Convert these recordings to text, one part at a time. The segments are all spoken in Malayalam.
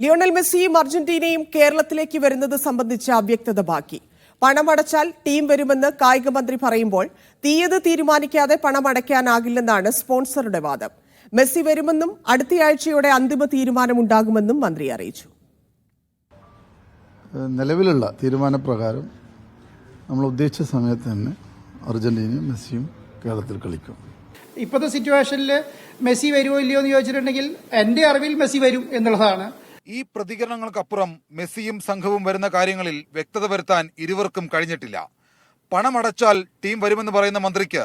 ലിയോണൽ മെസ്സിയും അർജന്റീനയും കേരളത്തിലേക്ക് വരുന്നത് സംബന്ധിച്ച അവ്യക്തത ബാക്കി. പണമടച്ചാൽ ടീം വരുമെന്ന് കായിക മന്ത്രി പറയുമ്പോൾ തീയതി തീരുമാനിക്കാതെ പണമടയ്ക്കാനാകില്ലെന്നാണ് സ്പോൺസറുടെ വാദം. മെസ്സി വരുമെന്നും അടുത്തയാഴ്ചയോടെ അന്തിമ തീരുമാനമുണ്ടാകുമെന്നും മന്ത്രി അറിയിച്ചു. നിലവിലുള്ള തീരുമാനപ്രകാരം നമ്മൾ ഉദ്ദേശിച്ച സമയത്ത് തന്നെ അർജന്റീനയും മെസ്സിയും കേരളത്തിൽ കളിക്കും. ഇപ്പോഴത്തെ സിറ്റുവേഷനിൽ മെസ്സി വരുമോ ഇല്ലയോ എന്ന് ചോദിച്ചിട്ടുണ്ടെങ്കിൽ എന്റെ അറിവിൽ മെസ്സി വരും എന്നുള്ളതാണ്. ഈ പ്രതികരണങ്ങൾക്കപ്പുറം മെസ്സിയും സംഘവും വരുന്ന കാര്യങ്ങളിൽ വ്യക്തത വരുത്താൻ ഇരുവർക്കും കഴിഞ്ഞിട്ടില്ല. പണമടച്ചാൽ ടീം വരുമെന്ന് പറയുന്ന മന്ത്രിക്ക്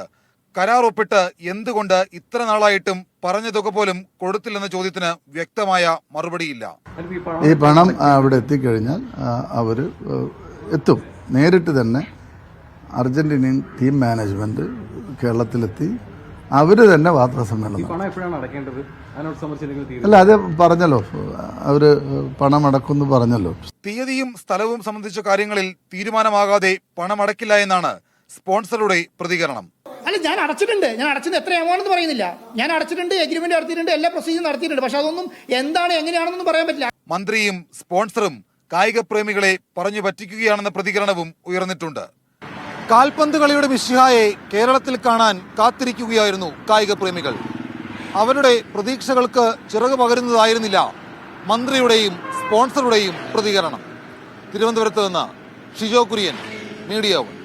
കരാർ ഒപ്പിട്ട് എന്തുകൊണ്ട് ഇത്ര നാളായിട്ടും പറഞ്ഞ തുക പോലും കൊടുത്തില്ലെന്ന ചോദ്യത്തിന് വ്യക്തമായ മറുപടിയില്ല. ഈ പണം അവിടെ എത്തിക്കഴിഞ്ഞാൽ അവർ എത്തും. നേരിട്ട് തന്നെ അർജന്റീനിയൻ ടീം മാനേജ്മെന്റ് കേരളത്തിലെത്തി അവർ തന്നെ വാർത്താ സമ്മേളനം നടത്തും. പണം എപ്പോഴാണ് അടക്കേണ്ടത് അതിനോട് സംബന്ധിച്ച് തീരുമാനം? അല്ല അത് പറഞ്ഞല്ലോ. അവർ പണം അടക്കുമെന്ന് പറഞ്ഞല്ലോ. തീയതിയും സ്ഥലവും സംബന്ധിച്ച കാര്യങ്ങളിൽ തീരുമാനമാകാതെ പണമടക്കില്ല എന്നാണ് സ്പോൺസറുടെ പ്രതികരണം. അല്ല ഞാൻ അടച്ചിട്ടുണ്ട്. ഞാൻ അടച്ചത് എത്ര എമൗണ്ട് എന്ന് പറയുന്നില്ല. ഞാൻ അടച്ചിട്ടുണ്ട് എഗ്രിമെന്റ് നടത്തിയിട്ടുണ്ട് എല്ലാ പ്രൊസീജിയർ നടത്തിയിട്ടുണ്ട്. പക്ഷെ അതൊന്നും എന്താണ് എങ്ങനെയാണെന്നൊന്നും പറയാൻ പറ്റില്ല. മന്ത്രിയും സ്പോൺസറും കായിക പ്രേമികളെ പറഞ്ഞു പറ്റിക്കുകയാണെന്ന പ്രതികരണവും ഉയർന്നിട്ടുണ്ട്. കാൽപന്ത് കളിയുടെ മിശിഹായെ കേരളത്തിൽ കാണാൻ കാത്തിരിക്കുകയായിരുന്നു കായിക പ്രേമികൾ. അവരുടെ പ്രതീക്ഷകൾക്ക് ചിറക് പകരുന്നതായിരുന്നില്ല മന്ത്രിയുടെയും സ്പോൺസറുടെയും പ്രതികരണം. തിരുവനന്തപുരത്ത് നിന്ന് ഷിജോ കുര്യൻ മീഡിയ വൺ.